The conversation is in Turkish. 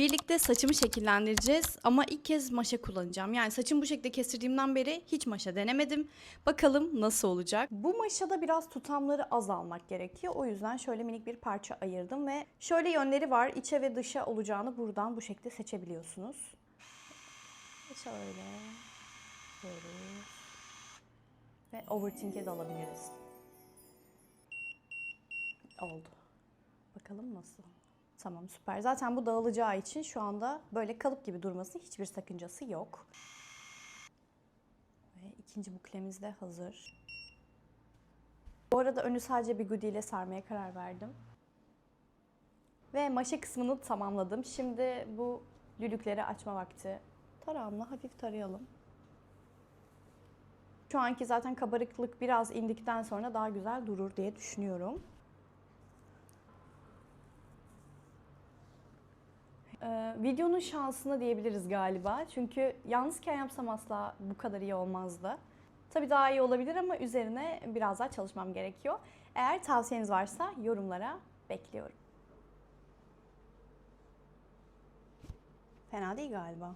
Birlikte saçımı şekillendireceğiz ama ilk kez maşa kullanacağım. Yani saçımı bu şekilde kestirdiğimden beri hiç maşa denemedim. Bakalım nasıl olacak. Bu maşada biraz tutamları az almak gerekiyor. O yüzden şöyle minik bir parça ayırdım ve şöyle yönleri var. İçe ve dışa olacağını buradan bu şekilde seçebiliyorsunuz. Şöyle. Böyle. Ve overthink'e de alabiliriz. Oldu. Bakalım nasıl? Tamam süper. Zaten bu dağılacağı için şu anda böyle kalıp gibi durması hiçbir sakıncası yok. Ve ikinci buklemiz de hazır. Bu arada önü sadece bir goodie ile sarmaya karar verdim. Ve maşa kısmını tamamladım. Şimdi bu lülükleri açma vakti. Tarağımla hafif tarayalım. Şu anki zaten kabarıklık biraz indikten sonra daha güzel durur diye düşünüyorum. Ee, videonun şansına diyebiliriz galiba. Çünkü yalnızken yapsam asla bu kadar iyi olmazdı. Tabii daha iyi olabilir ama üzerine biraz daha çalışmam gerekiyor. Eğer tavsiyeniz varsa yorumlara bekliyorum. Fena değil galiba.